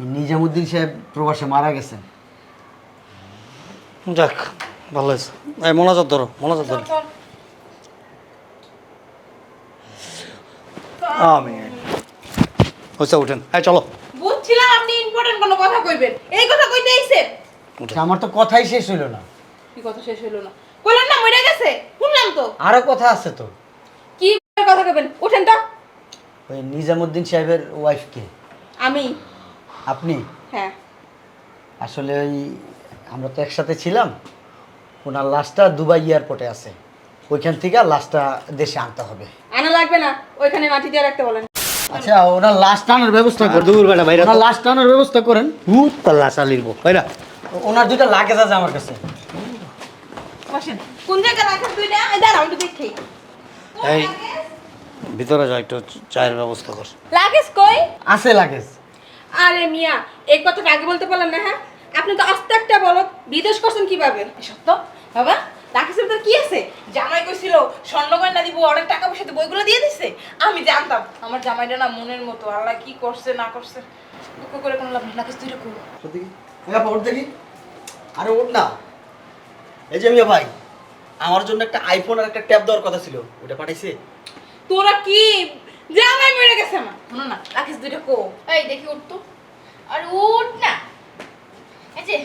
নিজামুদ্দিন সাহেব প্রবাসে মারা গেছেন। যাক ভালো হয়েছে। এই মনোযোগ ধরো মনোযোগ ধরো। আমি হয়েছে উঠেন। এই চলো। বুঝছিলাম আপনি ইম্পর্টেন্ট কোনো কথা কইবেন। এই কথা কইতে আইছেন আমার তো কথাই শেষ হইল না। কি কথা শেষ হলো না? কইলেন না মরে গেছে। শুনলাম তো। আরও কথা আছে তো। কি কথা কইবেন? উঠেন তো। ওই নিজামুদ্দিন সাহেবের ওয়াইফ কে? আমি। আপনি? হ্যাঁ। আসলে ওই আমরা তো একসাথে ছিলাম ওনার লাশটা দুবাই এয়ারপোর্টে আছে। ওইখান থেকে লাশটা দেশে আনতে হবে। আনা লাগবে না ওইখানে মাটি দিয়ে রাখতে বলেন। আচ্ছা ওনার লাশ টানার ব্যবস্থা করেন। দূর বেটা বাইরে ওনার লাশ টানার ব্যবস্থা করেন। ভূত হুত পাল্লা চালিব বাইরা ওনার দুইটা লাগেজ আছে আমার কাছে। বসেন কোন জায়গায় রাখেন দুইটা? এই দাঁড়াও একটু দেখি। এই ভিতরে যাও একটু চায়ের ব্যবস্থা কর। লাগেজ কই? আছে লাগেজ। আরে মিয়া এই কথাটা আগে বলতে পারলাম না হ্যাঁ? আপনি তো আস্তে একটা বলো বিদেশ করছেন কীভাবে? এসব তো বাবা রাখিসের ভিতরে কি আছে? জামাই কইছিল স্বর্ণ গয়না দিব অনেক টাকা পয়সা দিব ওইগুলো দিয়ে দিছে। আমি জানতাম আমার জামাইটা না মনের মতো আল্লাহ কি করছে না করছে। দুঃখ করে কোনো লাভ নেই রাখিস তুই রাখো ওঠ দেখি। আরে ওঠ না। এই যে মিয়া ভাই আমার জন্য একটা আইফোন আর একটা ট্যাব দেওয়ার কথা ছিল ওটা পাঠাইছে। তোরা কি জামাই মরে গেছে আমার। শোনো না রাখিস দুইটা কো। এই দেখি উঠ তো। আর উঠ না। এই যে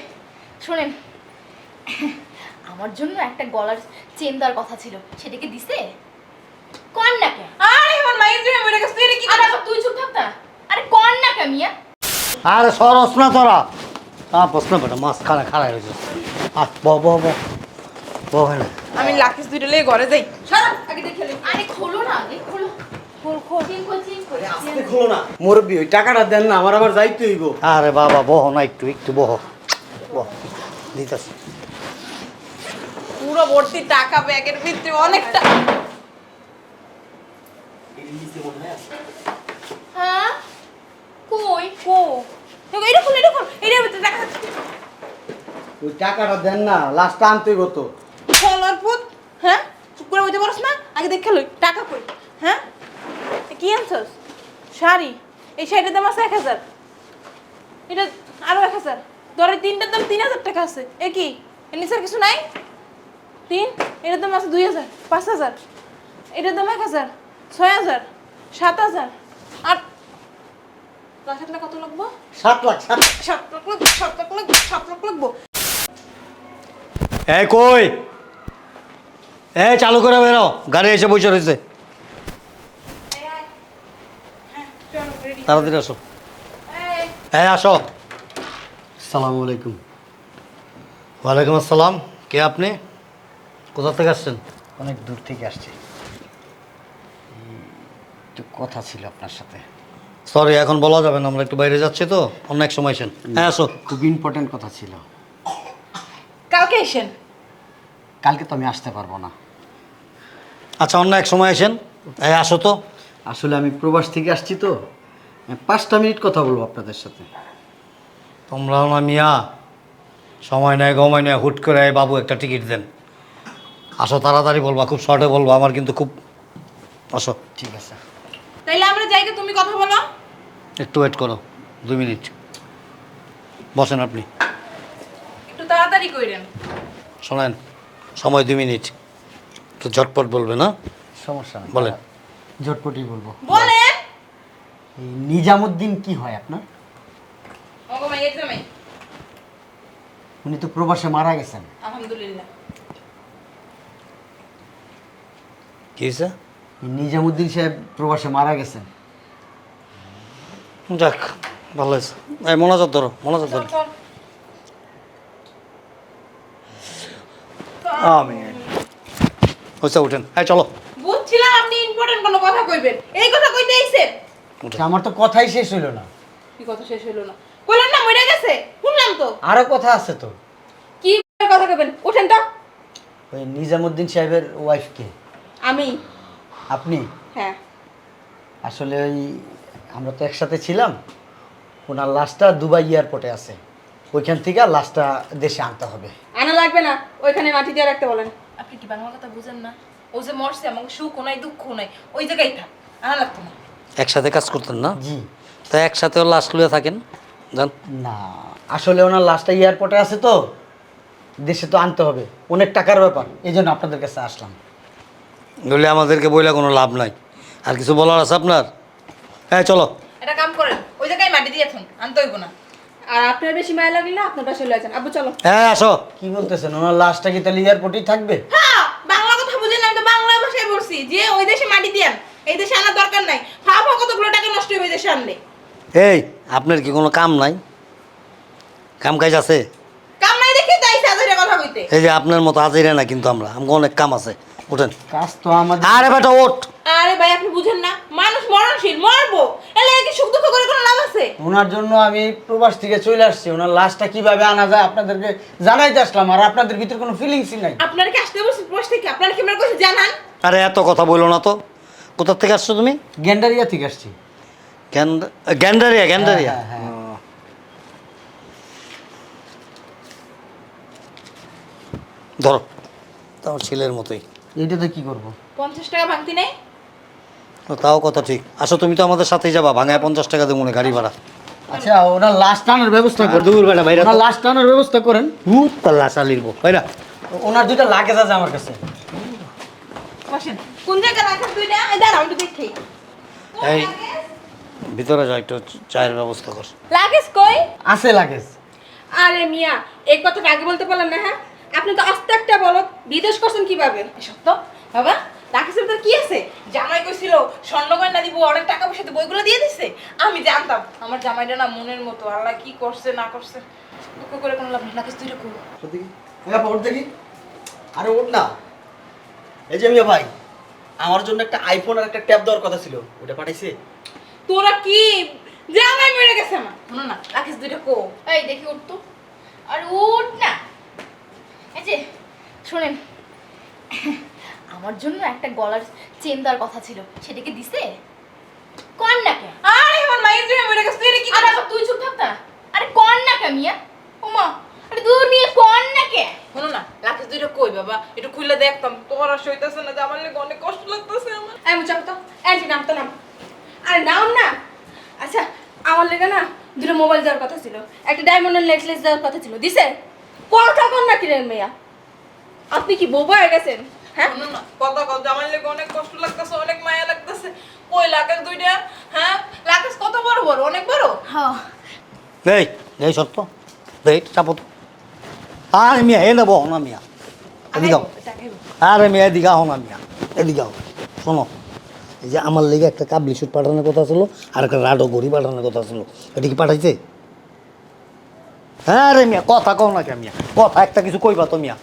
শোনেন আমার জন্য একটা গলার চেন দেওয়ার কথা ছিল সেটাকে দিছে? কন না কে। আরে আমার মায়ের জন্য মরে গেছে তুই কি আরে তুই চুপ থাক না আরে কন না কে মিয়া। আরে সরস না তোরা হ্যাঁ প্রশ্ন বেটা মাছ খানা খাড়া হয়েছে আহ বহ বহ বহ বহ না আমি লাকিস দুইটা লিয়ে ঘরে যাই। সারা আগে দেখে আরে খোলো না আগে মুরব্বী ওই টাকাটা দেন না আমার আবার যাইতে হইব। আরে বাবা বহ না একটু একটু বহ। বহ দিতেছি। পুরো ভর্তি টাকা ব্যাগের ভিতরে অনেকটা। হ্যাঁ? কই কো? দেখো এটা খুল এটা খুল। এটার ভিতরে টাকা ওই টাকাটা দেন না লাস্টটা আনতে হইব তো। পুত হ্যাঁ? চুপ করে পারছ না? আগে দেখে লই টাকা কই? হ্যাঁ? কি আনছস? শাড়ি। এই শাড়িটার দাম আছে এক হাজার। এটা আরও এক হাজার। ধরে তিনটার দাম তিন হাজার টাকা আছে। এ কি? এর নিচের কিছু নাই? তিন? এটার দাম আছে দুই হাজার পাঁচ হাজার। এটার দাম এক হাজার ছয় হাজার সাত হাজার আর দশ হাজার কত লাগবো? সাত লাখ। সাত লাখ লাগবো সাত লাখ লাগবো সাত লাখ লাগবো। এই কই? এই চালু করে বেরো গাড়ি এসে বসে রয়েছে। তাড়াতাড়ি আসো। হ্যাঁ আসো। সালাম আলাইকুম। ওয়ালাইকুম আসসালাম। কে আপনি? কোথা থেকে আসছেন? অনেক দূর থেকে আসছি। একটু কথা ছিল আপনার সাথে। সরি এখন বলা যাবে না আমরা একটু বাইরে যাচ্ছি তো। অন্য এক সময় আসেন। হ্যাঁ আসো। খুব ইম্পর্টেন্ট কথা ছিল। কালকে এসেন কালকে তো আমি আসতে পারব না। আচ্ছা অন্য এক সময় আসেন। হ্যাঁ আসো তো। আসলে আমি প্রবাস থেকে আসছি তো। পাঁচটা মিনিট কথা বলব আপনাদের সাথে। তোমরাও না মিয়া সময় নেয় গমায় নেয় হুট করে এই বাবু একটা টিকিট দেন। আসো তাড়াতাড়ি বলবা খুব শর্টে বলব আমার কিন্তু খুব আসো। ঠিক আছে। তাইলে আমরা যাইকে তুমি কথা বলো। একটু ওয়েট করো দুই মিনিট। বসেন আপনি। একটু তাড়াতাড়ি কইরেন। শোনেন সময় দুই মিনিট। তো ঝটপট বলবে না সমস্যা নেই। বলেন। ঝটপটি বলব। বলেন। এই নিজামুদ্দিন কি হয় আপনার? উনি তো প্রবাসে মারা গেছেন। আলহামদুলিল্লাহ। কি হয়েছে? নিজামুদ্দিন সাহেব প্রবাসে মারা গেছেন। যাক ভালো হয়েছে। এই মনোযোগ ধরো মনোযোগ ধরো। আমি হয়েছে উঠেন। হ্যাঁ চলো। বুঝছিলাম আপনি ইম্পর্টেন্ট কোনো কথা কইবেন। এই কথা কইতে আইছেন। উঠেন আমার তো কথাই শেষ হইল না। কি কথা শেষ হলো না? কইলেন না মরে গেছে। শুনলাম তো। আরও কথা আছে তো। কি কথা কইবেন? উঠেন তো। ওই নিজামুদ্দিন সাহেবের ওয়াইফকে আমি। আপনি? হ্যাঁ। আসলে ওই আমরা তো একসাথে ছিলাম। ওনার লাশটা দুবাই এয়ারপোর্টে আছে। ওইখান থেকে লাশটা দেশে আনতে হবে। আনা লাগবে না। ওইখানে মাটি দিয়ে রাখতে বলেন। আপনি কি বাংলা কথা বুঝেন না? ও যে মরছে আমাকে সুখ নাই দুঃখ নাই। ওই জায়গায় থাক। আনা লাগতো না। একসাথে কাজ করতেন না? জি। তা একসাথেও লাশ লুয়ে থাকেন? যান। না আসলে ওনার লাস্টটা এয়ারপোর্টে আছে তো দেশে তো আনতে হবে। অনেক টাকার ব্যাপার এই জন্য আপনাদের কাছে আসলাম। বললে আমাদেরকে বইলে কোনো লাভ নাই। আর কিছু বলার আছে আপনার? হ্যাঁ চলো। এটা কাম করেন ওই জায়গায় মাটি দিয়েছেন আনতে হইব না। আর আপনার বেশি মায়া লাগলে না আপনার পাশে লয়ে যান। আব্বু চলো। হ্যাঁ আসো। কি বলতেছেন ওনার লাশটা কি তাহলে এয়ারপোর্টেই থাকবে? হ্যাঁ বাংলা কথা বুঝেন আমি তো বাংলা ভাষায় বলছি। যে ওই দেশে মাটি দিয়েন এই দেশে আনার দরকার নাই। ফা ফা কতগুলো টাকা নষ্ট হবে এই দেশে আনলে? এই আপনার কি কোনো কাম নাই? কাম কাজ আছে? কাম নাই দেখে তাই সাজারে কথা কইতে। এই যে আপনার মতো হাজিরা না কিন্তু আমরা আমাকে অনেক কাম আছে। ওঠেন কাজ তো আমাদের আরে বেটা ওঠ। আরে ভাই আপনি বুঝেন না মানুষ মরণশীল মরবো। এলে কি সুখ দুঃখ করে কোনো লাভ আছে? ওনার জন্য আমি প্রবাস থেকে চলে আসছি ওনার লাশটা কীভাবে আনা যায় আপনাদেরকে জানাইতে আসলাম আর আপনাদের ভিতরে কোনো ফিলিংসই নাই। আপনার কি আসতে বলছি প্রশ্ন থেকে? আপনার কি আমার কাছে জানান। আরে এত কথা বলল না তো। কোথার থেকে আসছো তুমি? গ্যান্ডারিয়া থেকে আসছি। গ্যান্ডা- গ্যান্ডারিয়া গ্যান্ডারিয়া। হ্যাঁ, হ্যাঁ, ও। ধরো তোমার ছেলের মতোই। এইটাতে কি করব? পঞ্চাশ টাকা ভাঙতি নেই? তাও কথা ঠিক। আসো তুমি তো আমাদের সাথেই যাবা ভাঙায় পঞ্চাশ টাকা দেবো মনে গাড়ি ভাড়া। আচ্ছা ওনার লাশ টানার ব্যবস্থা করেন। দূর বেটা বাইরে ওনার লাশ টানার ব্যবস্থা করেন। ভূত পাল্লা চালিরবো বাইরা ওনার দুইটা লাগেজ আছে আমার কাছে। বসেন। কোন জায়গায় রাখার দুইটা? এই দাঁড়াও একটু দেখি। এই ভিতরে যাও একটু চায়ের ব্যবস্থা কর। লাগেজ কই? আছে লাগেজ। আরে মিয়া এই কথাটা আগে বলতে পারলাম না হ্যাঁ? আপনি তো আস্তে একটা বলো বিদেশ করছেন কীভাবে? সত্য বাবা রাখিসের ভিতরে কি আছে? জামাই কইছিল স্বর্ণ গয়না দিব অনেক টাকা পয়সা দিব ওইগুলো দিয়ে দিছে। আমি জানতাম আমার জামাইটা না মনের মতো আল্লাহ কি করছে না করছে। দুঃখ করে কোনো লাভ নেই রাখিস তুই রাখো ওঠ দেখি। আরে ওঠ না। এই যে মিয়া ভাই আমার জন্য একটা আইফোন আর একটা ট্যাব দেওয়ার কথা ছিল। ওটা পাঠাইছে? তোরা কি? জামাই মরে গেছে আমার। শোনো না রাখিস দুইটা কো। এই দেখি উঠ তো। আর উঠ না। এই যে শোনেন আমার জন্য একটা গলার চেন দেওয়ার কথা ছিল। সেটাকে দিছে? কর না কে আরে আমার মায়ের জন্য মরে গেছে তুই কি আরে আবার তুই চুপ থাক না। আরে কর না কে মিয়া? ওমা। আরে দূর নিয়ে কর না কে? শোনো না রাখিস দুইটা কই বাবা? একটু খুলে দেখতাম সইতেছে না যে আমার লেগে অনেক কষ্ট লাগতেছে আমার। এই মুচাক তো অ্যান্টি নাম তো নাম। আরে নাম না। আচ্ছা আমার লেগে না দুটো মোবাইল দেওয়ার কথা ছিল। একটা ডায়মন্ডের নেকলেস দেওয়ার কথা ছিল দিছে? কথা কন না কিরেন মেয়া। আপনি কি বোবা হয়ে গেছেন? হ্যাঁ? কথা কথা আমার লেগে অনেক কষ্ট লাগতেছে অনেক মায়া লাগতেছে। কই দুইটা? হ্যাঁ? কত বড় বড়? অনেক বড়? হ্যাঁ। এই এই সত্য দেই চাপো তো। আরে মিয়া এ নেব না মিয়া এদিকে। আরে মেয়ে এদিকে আও না মিয়া শোনো এই যে আমার লেগে একটা কাবলি শুট পাঠানোর কথা ছিল আর একটা রাডো গড়ি পাঠানোর কথা ছিল এটা কি পাঠাইছে হ্যাঁ রে মিয়া কথা কও না কে মিয়া কথা একটা কিছু কইবা তো মিয়া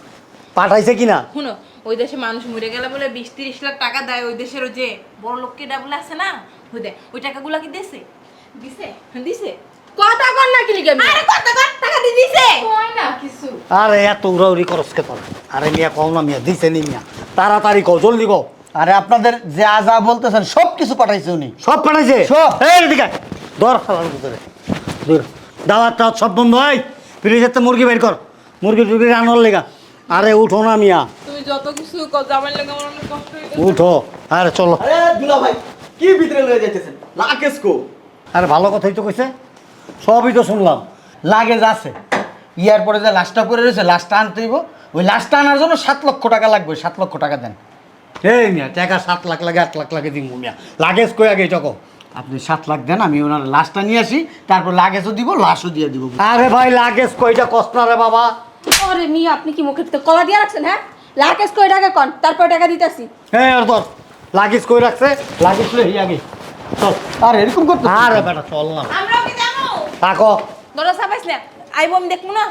পাঠাইছে কি না শুনো ওই দেশে মানুষ মরে গেলে বলে বিশ তিরিশ লাখ টাকা দেয় ওই দেশের যে বড় লোককে ডাবলে আছে না ওই দেয় ওই টাকাগুলো কি দিছে দিছে দিছে কথা কন না কি লিগে আরে কত কত টাকা দিয়ে দিছে। কয় না কিছু? আরে এত উড়াউড়ি করস কে তোর আরে মিয়া কও না মিয়া দিছে নি মিয়া। তাড়াতাড়ি কও জলদি কও। আরে আপনাদের যা যা বলতেছেন সব কিছু পাঠাইছে উনি। সব পাঠাইছে? সব। এই। ধর খালার ভিতরে। দূর দাওয়াত টাওয়াত সব বন্ধ হয় ফ্রিজের তো মুরগি বের কর। মুরগি টুরগি রান্নার লেগা। আরে উঠো না মিয়া। তুমি যত কিছু কথা আমার লেগে আমার অনেক কষ্ট গেছে। উঠো। আরে চলো। আরে দুলা ভাই কি ভিতরে লয়ে যাইতেছেন? লাকেশ কো। আরে ভালো কথাই তো কইছে। সবই তো শুনলাম। লাগেজ আছে। এয়ারপোর্টে যে লাশটা পরে রয়েছে লাশটা আনতে হইব। ওই লাশটা আনার জন্য সাত লক্ষ টাকা লাগবে সাত লক্ষ টাকা দেন। এই মিয়া টাকা সাত লাখ লাগে আট লাখ লাগে দিব মিয়া। লাগেজ কই আগে চকো। আপনি সাত লাখ দেন আমি ওনার লাশটা নিয়ে আসি তারপর লাগেজও দিব লাশও দিয়ে দিব। আরে ভাই লাগেজ কইটা কষ্ট না রে বাবা? আরে মিয়া আপনি কি মুখে তো কলা দিয়ে রাখছেন হ্যাঁ? লাগেজ কই টাকা কন? তারপর টাকা দিতেছি। হ্যাঁ আর তোর লাগেজ কই রাখছে? লাগেজ লই আগে। চল। আর এরকম করতে আরে বেটা চল না। আমরাও কি থাকো। দরজা চাপাইস না। আইব আমি দেখব না।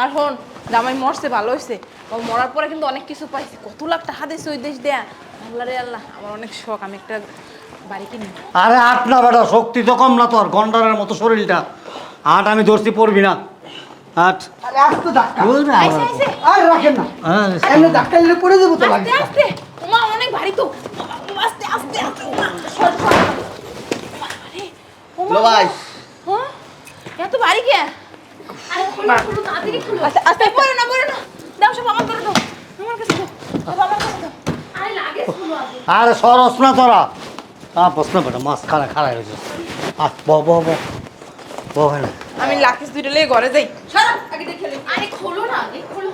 আর শোন জামাই মরছে ভালো হয়েছে ও মরার পরে কিন্তু অনেক কিছু পাইছে। কত লাখ টাকা দিয়েছে ওই দেশ দেয়া। আল্লাহ রে আল্লাহ আমার অনেক শখ আমি একটা বাড়ি কিনি। আরে আট না বেটা শক্তি তো কম না তোর গন্ডারের মতো শরীরটা। আট আমি ধরছি পড়বি না। আট। আরে আসতে ধাক্কা। বলবে আর রাখেন না। হ্যাঁ এমনি ধাক্কা দিলে পড়ে যাব তো আস্তে লাগেজ আস্তে। ওমা অনেক ভারী তো। আস্তে আস্তে আস্তে ওমা সর সর ওমা, ভাই। আরে খুলো খুলো আস্তে আস্তে। না পড়ে না। দাও সব আমার করে দাও। আমার কাছে দাও। সব আমার কাছে দাও। আরে লাগেজ খুলো আগে। আরে সরস না তোরা। আ প্রশ্ন বেটা মাছ খানা খাড়াই হয়েছে আহ বহ বহ বহ বহ না। আমি লাকিস দুইটা লিয়ে ঘরে যাই। সারা আগে দেখে লই আরে খোলো না আগে খোলো।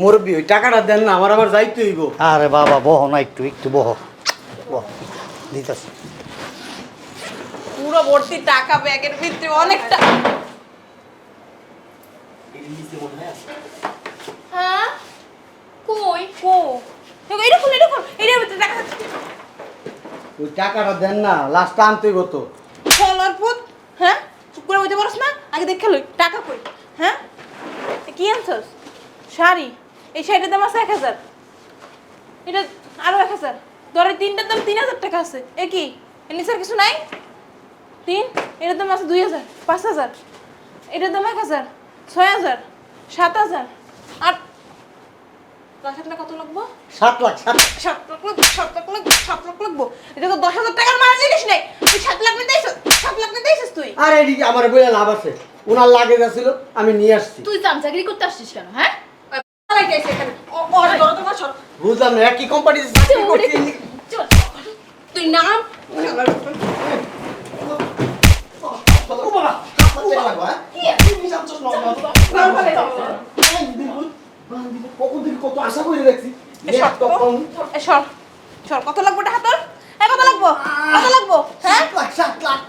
মুরব্বী ওই টাকাটা দেন না আমার আবার যাইতে হইব। আরে বাবা বহ না একটু একটু বহ। বহ দিতেছি। পুরো ভর্তি টাকা ব্যাগের ভিতরে অনেকটা। হ্যাঁ? কই? কো? দেখো এটা খুল এটা খুল। এটার ভিতরে টাকা ওই টাকাটা দেন না লাস্টটা আনতে তো। ফলার পুত হ্যাঁ? চুপ করে বইতে পারস না? আগে দেখে লই টাকা কই? হ্যাঁ? কি আনছস? শাড়ি। এই শাড়িটার দাম আছে এক হাজার। এটা আরও এক হাজার। ধরে তিনটার দাম তিন হাজার টাকা আছে। এ কি? নিচের কিছু নাই? তিন এটার দাম আছে দুই হাজার পাঁচ হাজার এটার দাম এক হাজার ছয় হাজার সাত হাজার আট। দশ কত লাগবো? সাত লাখ সাত সাত লাখ লাগবো সাত লাখ লাগবো সাত লাখ লাগবো। এটা তো দশ হাজার টাকার মারা জিনিস নেই। তুই সাত লাখ নিতে সাত লাখ নিতে তুই? আর এদিকে আমার বলে লাভ আছে। ওনার লাগে গেছিল আমি নিয়ে আসছি। তুই চামচাগিরি করতে আসছিস কেন হ্যাঁ? বুঝলাম না একই কোম্পানিতে চাকরি তুই নাম কত আশা করে রাখছি এ সর তো। এ সর। সর কত লাগবো টাকা তোর এ কত লাগবো? কত লাগবো? হ্যাঁ? সাত লাখ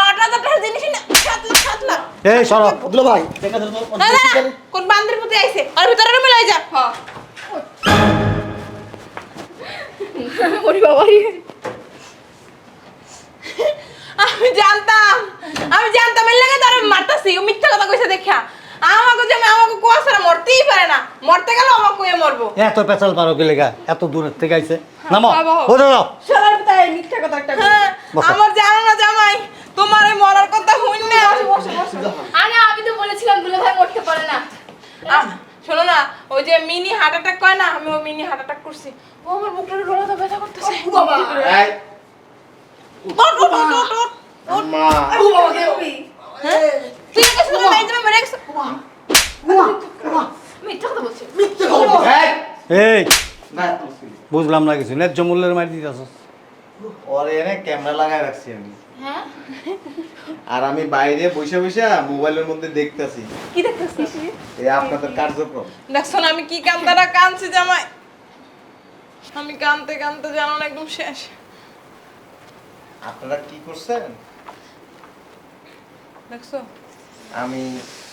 আট হাজার টাকার জিনিসই না সাত লাখ সাত লাখ। এই সরব বুঝলো ভাই। দেখা যাবে না না না, কোন বান্দির প্রতি আইছে? আর ভিতরে রুমে লই যা। হ্যাঁ। ওরে বাবা আমি জানতাম আমি জানতাম এর লাগে তার মারতাছি। ও মিথ্যা কথা কইছে দেখা। আমাকে যে আমাকে কুয়াশা মরতেই পারে না। মরতে গেলে আমাকে কুয়ে মরবো। এত পেঁচাল পারো কি লেগা? এত দূরের থেকে আইছে। নামো। বাবা। ওরে যাও শালার তাই মিথ্যা কথা একটা হ্যাঁ আমার জানো না জামাই তোমার এই মরার কথা হইন না। আরে আমি তো বলেছিলাম দুলা ভাই মরতে পারে না। আহ, শোনো না ওই যে মিনি হার্ট অ্যাটাক কয় না আমি ওই মিনি হার্ট অ্যাটাক করছি। ও আমার বুকটা রোলা তো ব্যথা করতেছে। বাবা। এই ও বাবা দেখবি? হ্যাঁ? তুই গেছিস না এই যে মেরে গেছিস মিথ্যা কথা বলছি মিথ্যে কথা এই এই না বুঝলাম না কিছু ন্যায্য মূল্যের মারি দিতেছ ওরে এনে ক্যামেরা লাগাই রাখছি আমি। হ্যাঁ? আর আমি বাইরে বসে বসে মোবাইলের মধ্যে দেখতেছি। কি দেখতেছিস? এই আপনাদের কার্যক্রম। দেখছ আমি কি কান্দাটা কানছি জামাই? আমি কানতে কানতে জানো না একদম শেষ। আপনারা কি করছেন? দেখছ? আমি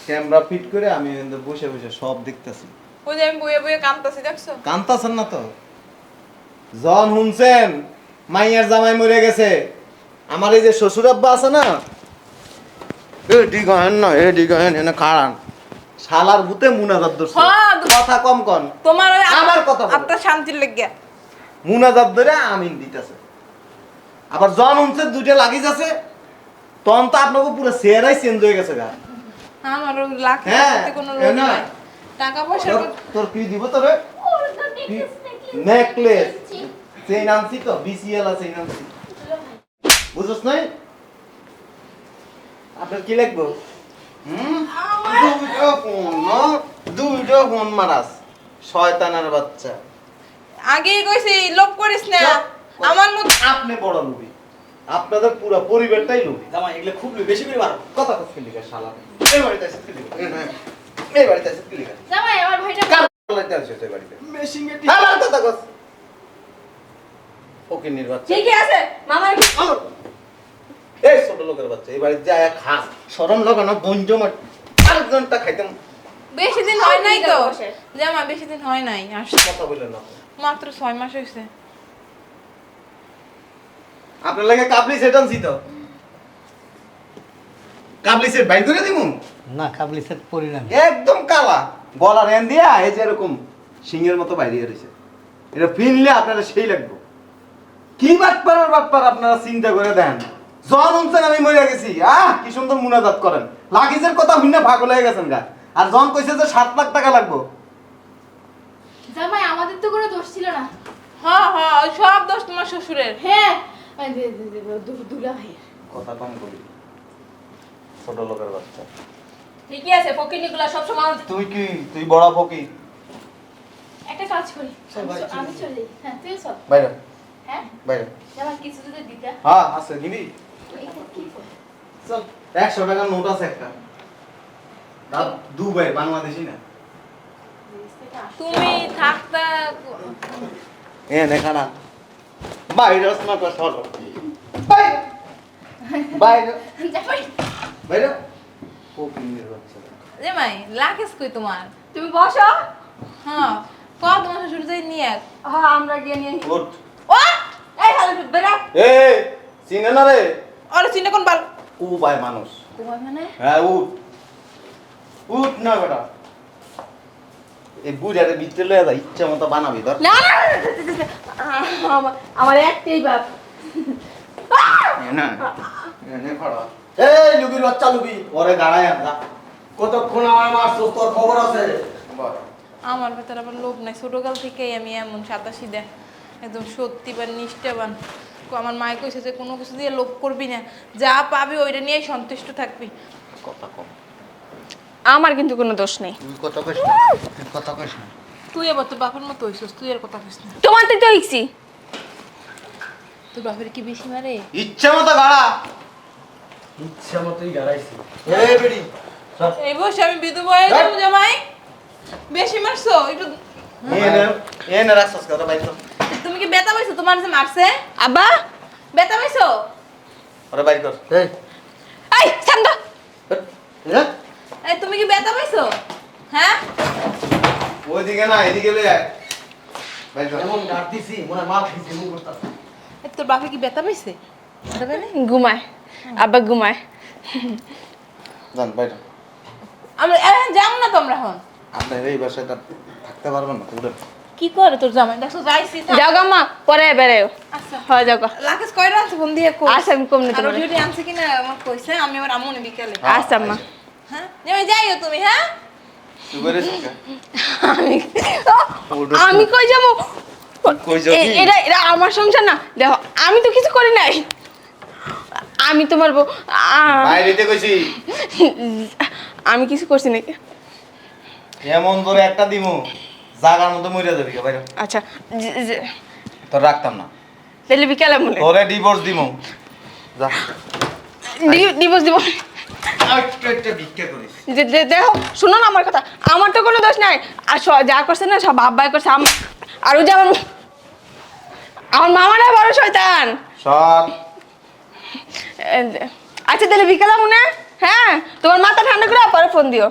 ক্যামেরা ফিট করে আমি বসে বসে সব দেখতেছি। ওই যে আমি বইয়ে বইয়ে কানতাছি দেখছ? কান্তাছেন না তো? জন শুনছেন মাইয়ার জামাই মরে গেছে। আমার এই যে শ্বশুর আব্বা আছে না এ ডিগান না এ ডিগান এনে খাড়ান। শালার ভূতে মুনাজাত ধরছে। হ্যাঁ, কথা কম কন। তোমার ওই আমার কথা বলো। আত্মার শান্তির লেগে মুনাজাত ধরে আমিন দিতেছে। আবার জন শুনছে দুইটা লাগিস আছে তখন তো আপনাকে পুরো চেহারাই চেঞ্জ হয়ে গেছে গা। আমার লাখ কোনো রোগ নাই। টাকা পয়সা তোর- কি দিব তোরে নেকলেস চেইন আনছি তো বিসিএল আছে বুঝছ নাই? আপনার কি লাগবো? হুম? দুইটা ফোন না দুইটা ফোন মারাস। শয়তানের বাচ্চা। আগেই কইছি লোভ করিস না। আমার মতো আপনি বড় লোভী। আপনাদের পুরো পরিবারটাই লোভী। জামাই এগুলো খুব বেশি করে মারো। কথা কথা লিখা শালা। এই বাড়িতে কি লিখা এই বাড়িতে আছে কি লিখা জামাই আমার ভাইটা কার লাইতে আছে এই বাড়িতে? মেশিং এ হ্যাঁ আমার কথা কস ওকে নির্বাচন। ঠিকই আছে? মামার এই ছোট লোকের বাচ্চা এই বাড়িতে যায় খাস সরম লাগানো বঞ্জম চার ঘণ্টা খাইতাম। বেশি দিন হয় নাই তো। জামা বেশি দিন হয় নাই আসছে। কথা বললেন না মাত্র ছয় মাস হয়েছে আপনার লাগে কাবলি সেট আনছি তো। কাবলি সেট বাইর করে দিমু? না কাবলি সেট পরিণাম একদম কালা। গলা রেন দিয়া এই যে এরকম সিংহের মতো বাইরে রয়েছে। এটা ফিনলে আপনারা সেই লাগবে। কি বাটপার বাটপার আপনারা চিন্তা করে দেন? জন উনছেন আমি মরে গেছি। আহ কি সুন্দর মুনাজাত করেন। লাগেজের কথা হইনা ভাগ হয়ে গেছেন গা। আর জন কইছে যে সাত লাখ টাকা লাগবো। জামাই আমাদের তো কোনো দোষ ছিল না। হ্যাঁ হ্যাঁ সব দোষ তোমার শ্বশুরের। হ্যাঁ দুলা ভাইয়ের কথা কম করি। ছোট লোকের বাচ্চা। ঠিকই আছে ফকিনিগুলা সব সময় তুই কি? তুই বড় ফকির? একটা কাজ করি। আমি চলে। হ্যাঁ তুই সব বাইরে। হ্যাঁ? বাইরে। জামাই কিছু যদি দিতে। হ্যাঁ আছে নিবি এটা কি করে? চল। একশো টাকার নোট আছে একটা। তাও দুবাই বাংলাদেশি না। তুমি থাকতা এ দেখা না। বাইরে আসো না তোর সর বাইরে। বাইরে? পিনের মাই লাকেশ কই তোমার? তুমি বসো। হ্যাঁ ক তোমার শ্বশুর যাই নিয়ে। হ্যাঁ আমরা গিয়ে নিয়ে। ওঠ ও এই হ্যালো বেরা। এ চিনে না রে? চিনে কোন বাল? ও ভাই মানুষ। তোমার মানে? হ্যাঁ উঠ। উঠ না বেটা। এই ভিতরে লয়ে যা ইচ্ছা মতো বানাবি ধর। না আমার- একটাই বাপ। না এনে খড়া। এই লুবির বাচ্চা লুবি ওরে গাড়ায় আন কতক্ষণ আমার মারছো তোর খবর আছে? আমার ভেতর আবার লোভ নাই। ছোটকাল থেকেই আমি এমন সাতাশি দেয় একদম সত্যিবান নিষ্ঠাবান। আমার মায় কইছে যে কোনো কিছু দিয়ে লোভ করবি না। যা পাবি ওইটা নিয়ে সন্তুষ্ট থাকবি। কথা কম। আমার কিন্তু কোনো দোষ নেই। তুই কথা কইস না তুই কথা কইস না। তুই এবার তোর বাপের মতো হইছিস তুই আর কথা কইস না। তোমার তো হইছি। তোর বাপের কি বেশি মারে? ইচ্ছা মতো গাড়া। ইচ্ছা মতোই গাড়াইছি। এই বেড়ি। এই বসে আমি বিধবা হয়ে গেলাম জামাই। বেশি মারছো একটু রাখছস কথা বাইর কর। তুমি কি বেতা পাইছো? তোমার যে মারছে? আব্বা। বেতা পাইছো? ওরে বাইর কর। এই। এই শান্ত। হ্যাঁ এই তুমি কি বেতা পাইছো? হ্যাঁ? ওইদিকে না এদিকে লই আয়। এমন গাড় দিছি মনে খাইছি মুখ করতাম তোর বাপে কি পাইছে? ঘুমায়। আব্বা ঘুমায়। জান বাইর আমরা এখন যাম না তোমরা এখন? আপনি এই বাসায় থাকতে পারবেন না উঠেন কি করে তোর জামাই? দেখছ যাইছি যাও গাম্মা পরে আচ্ছা। হয় যাও গা। লাকেশ কয়টা আছে ফোন দিয়ে কই? আচ্ছা, আমি কম নিতে আর পারি। ডিউটি আনছে কিনা আমার কইছে আমি আমুনি বিকালে। আচ্ছা আম্মা। হ্যাঁ? জামাই যাইও তুমি হ্যাঁ? আমি আমি কই যাব? এটা এটা আমার সংসার না। দেখো আমি তো কিছু করি নাই। আমি তোমার বউ। কইছি। আমি কিছু করছি নাকি এমন ধরে একটা দিমু জাগার মতো মইরা যাবি বাইরে। আচ্ছা তোর রাখতাম না। তাহলে বিকালে মনে তোরে ডিভোর্স দিমু। যা। ডিভোর্স দিব। দেখো শুনো না আমার কথা। আমার তো কোনো দোষ নাই। আর যা করছে না সব আব্বাই করছে। আর ওই যে আমার আমার মামারা বড় শয়তান। সব আচ্ছা তাহলে বিকেলে মনে হ্যাঁ তোমার মাথা ঠান্ডা করে পরে ফোন দিও।